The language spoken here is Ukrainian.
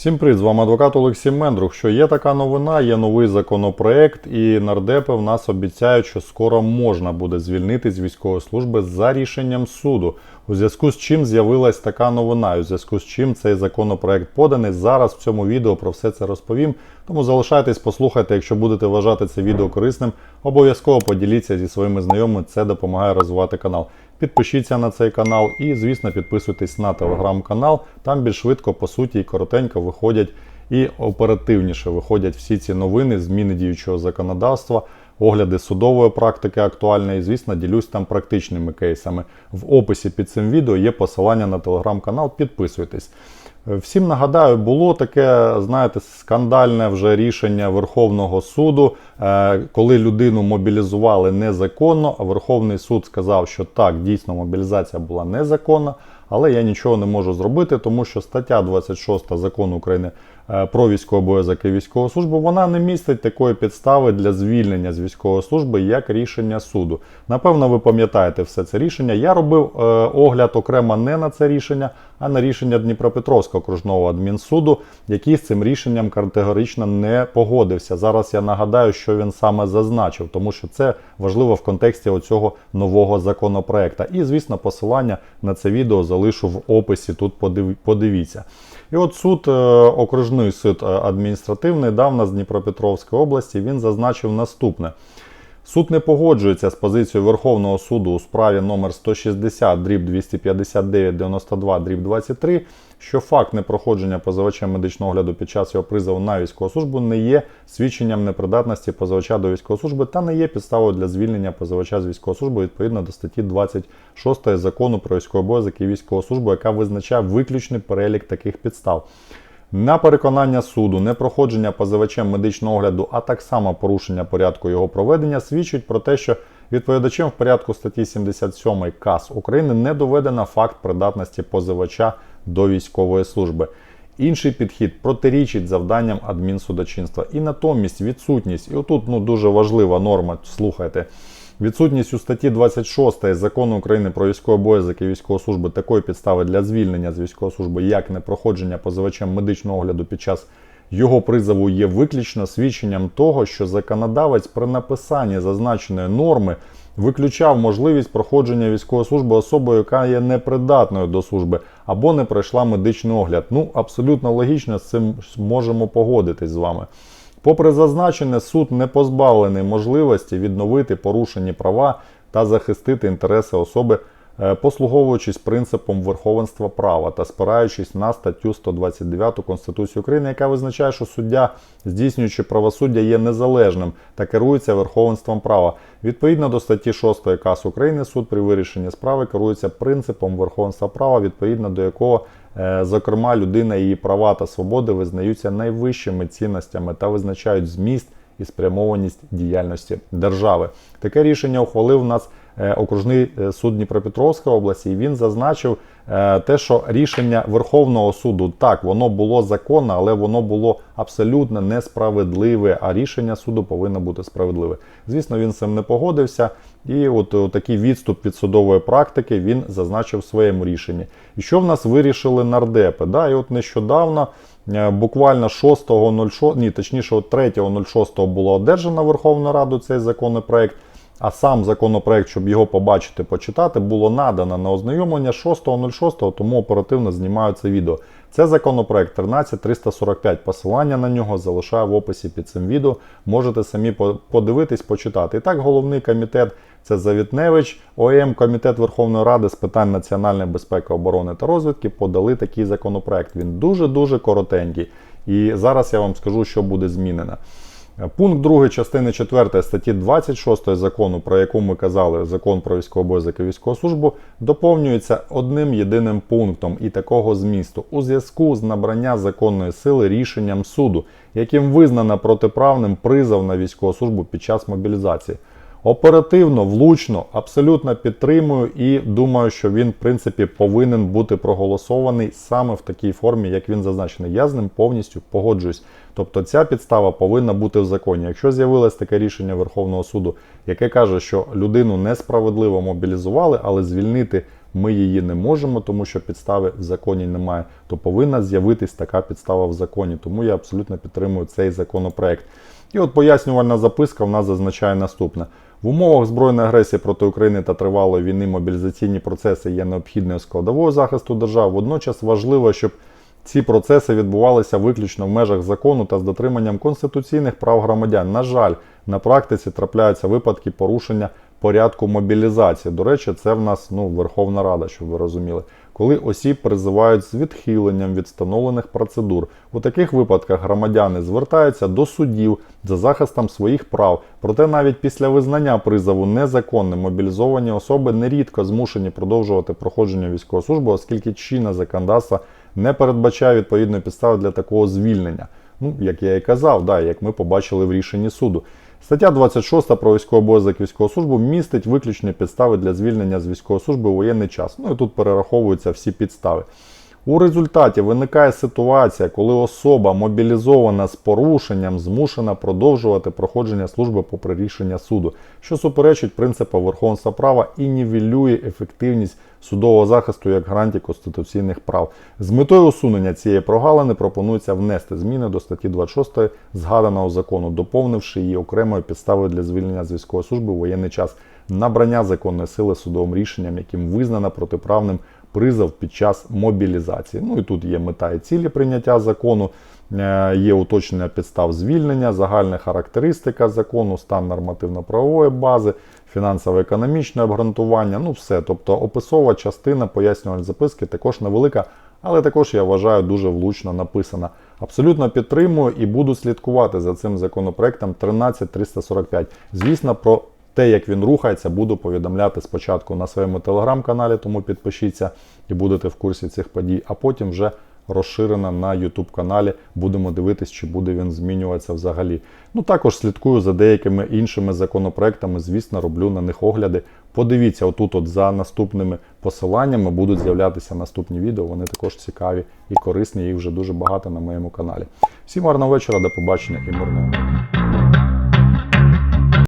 Всім привіт, з вами адвокат Олексій Мендрух. Що є така новина, є новий законопроект, і нардепи в нас обіцяють, що скоро можна буде звільнити з військової служби за рішенням суду. У зв'язку з чим з'явилась така новина, у зв'язку з чим цей законопроект поданий. Зараз в цьому відео про все це розповім. Тому залишайтесь, послухайте, якщо будете вважати це відео корисним, обов'язково поділіться зі своїми знайомими. Це допомагає розвивати канал. Підпишіться на цей канал і, звісно, підписуйтесь на телеграм-канал. Там більш швидко, по суті, і коротенько виходять і оперативніше виходять всі ці новини, зміни діючого законодавства, огляди судової практики актуальної. І, звісно, ділюсь там практичними кейсами. В описі під цим відео є посилання на телеграм-канал. Підписуйтесь. Всім нагадаю, було таке, знаєте, скандальне вже рішення Верховного суду, е, коли людину мобілізували незаконно, а Верховний суд сказав, що так, дійсно мобілізація була незаконна, але я нічого не можу зробити, тому що стаття 26 закону України е, про військовий обов'язок і військову службу вона не містить такої підстави для звільнення з військової служби як рішення суду. Напевно, ви пам'ятаєте все це рішення. Я робив е, огляд окремо не на це рішення, а на рішення Дніпропетровського окружного адмінсуду, який з цим рішенням категорично не погодився. Зараз я нагадаю, що він саме зазначив, тому що це важливо в контексті оцього нового законопроекта. І, звісно, посилання на це відео залишу в описі. Тут подивіться. І от суд, е, окружний суд е, адміністративний дав нас Дніпропетровської області. Він зазначив наступне. Суд не погоджується з позицією Верховного суду у справі номер 160 дріб 259 92 дріб 23, що факт непроходження позивачем медичного огляду під час його призову на військову службу не є свідченням непридатності позивача до військової служби та не є підставою для звільнення позивача з військової служби відповідно до статті 26 закону про військовий обов'язок і військову службу, яка визначає виключний перелік таких підстав. На переконання суду, непроходження позивачем медичного огляду, а так само порушення порядку його проведення свідчить про те, що відповідачем в порядку статті 77 КАС України не доведено факт придатності позивача до військової служби. Інший підхід протирічить завданням адмінсудочинства. І натомість відсутність, і отут ну, дуже важлива норма, слухайте. Відсутність у статті 26 закону України про військовий обов'язок і військову службу такої підстави для звільнення з військової служби, як непроходження позивачем медичного огляду під час його призову, є виключно свідченням того, що законодавець при написанні зазначеної норми виключав можливість проходження військової служби особою, яка є непридатною до служби або не пройшла медичний огляд. Ну, абсолютно логічно з цим можемо погодитись з вами. Попри зазначене, суд не позбавлений можливості відновити порушені права та захистити інтереси особи, послуговуючись принципом верховенства права та спираючись на статтю 129 Конституції України, яка визначає, що суддя, здійснюючи правосуддя, є незалежним та керується верховенством права. Відповідно до статті 6 КАС України, суд при вирішенні справи керується принципом верховенства права, відповідно до якого Е, Зокрема, людина її права та свободи визнаються найвищими цінностями та визначають зміст і спрямованість діяльності держави. Таке рішення ухвалив нас е, окружний е, суд Дніпропетровської області. І він зазначив те, що рішення Верховного суду так воно було законне, але воно було абсолютно несправедливе. А рішення суду повинно бути справедливе. Звісно, він цим не погодився. І от, от такий відступ від судової практики він зазначив в своєму рішенні. І що в нас вирішили нардепи? Да, І от нещодавно, е, буквально 6.06, ні, точніше, от 3.06 було одержано Верховною Радою цей законопроект. А сам законопроект, щоб його побачити, почитати, було надано на ознайомлення 6.06, тому оперативно знімаю це відео. Це законопроект 13345. Посилання на нього залишаю в описі під цим відео. Можете самі подивитись, почитати. І так, головний комітет це Завітневич, ОМ, Комітет Верховної Ради з питань національної безпеки, оборони та розвідки подали такий законопроект. Він дуже-дуже коротенький. І зараз я вам скажу, що буде змінено. Пункт 2 частини 4 статті 26 закону, про яку ми казали, закон про військовий обов'язок і військову службу, доповнюється одним єдиним пунктом і такого змісту у зв'язку з набрання законної сили рішенням суду, яким визнано протиправним призов на військову службу під час мобілізації. Оперативно, влучно, абсолютно підтримую і думаю, що він, в принципі, повинен бути проголосований саме в такій формі, як він зазначений. Я з ним повністю погоджуюсь. Тобто ця підстава повинна бути в законі. Якщо з'явилось таке рішення Верховного суду, яке каже, що людину несправедливо мобілізували, але звільнити ми її не можемо, тому що підстави в законі немає, то повинна з'явитись така підстава в законі. Тому я абсолютно підтримую цей законопроект. І от пояснювальна записка в нас зазначає наступне. В умовах збройної агресії проти України та тривалої війни мобілізаційні процеси є необхідною складовою захисту держав. Водночас важливо, щоб ці процеси відбувалися виключно в межах закону та з дотриманням конституційних прав громадян. На жаль, на практиці трапляються випадки порушення порядку мобілізації. До речі, це в нас ну, Верховна Рада, щоб ви розуміли, коли осіб призивають з відхиленням від встановлених процедур. У таких випадках громадяни звертаються до судів за захистом своїх прав. Проте навіть після визнання призову незаконним мобілізовані особи нерідко змушені продовжувати проходження військової служби, оскільки чинне законодавство не передбачає відповідної підстави для такого звільнення. Ну, як я і казав, да, як ми побачили в рішенні суду. Стаття 26 про військовий обов'язок військову службу містить виключні підстави для звільнення з військової служби у воєнний час. Ну і тут перераховуються всі підстави. У результаті виникає ситуація, коли особа мобілізована з порушенням змушена продовжувати проходження служби попри рішення суду, що суперечить принципу верховенства права і нівелює ефективність судового захисту як гарантії конституційних прав. З метою усунення цієї прогалини пропонується внести зміни до статті 26 згаданого закону, доповнивши її окремою підставою для звільнення з військової служби у воєнний час набрання законної сили судовим рішенням, яким визнано протиправним призов під час мобілізації. Ну і тут є мета і цілі прийняття закону, е, є уточнення підстав звільнення, загальна характеристика закону, стан нормативно-правової бази, фінансово-економічне обґрунтування. Ну все. Тобто описова частина пояснювальної записки також невелика, але також я вважаю дуже влучно написана. Абсолютно підтримую і буду слідкувати за цим законопроектом 13345. Звісно, про те, як він рухається, буду повідомляти спочатку на своєму телеграм-каналі, тому підпишіться і будете в курсі цих подій, а потім вже розширено на YouTube каналі. Будемо дивитись, чи буде він змінюватися взагалі. Ну також слідкую за деякими іншими законопроектами. Звісно, роблю на них огляди. Подивіться, отут, от за наступними посиланнями будуть з'являтися наступні відео. Вони також цікаві і корисні. Їх вже дуже багато на моєму каналі. Всім гарного вечора, до побачення і мирного.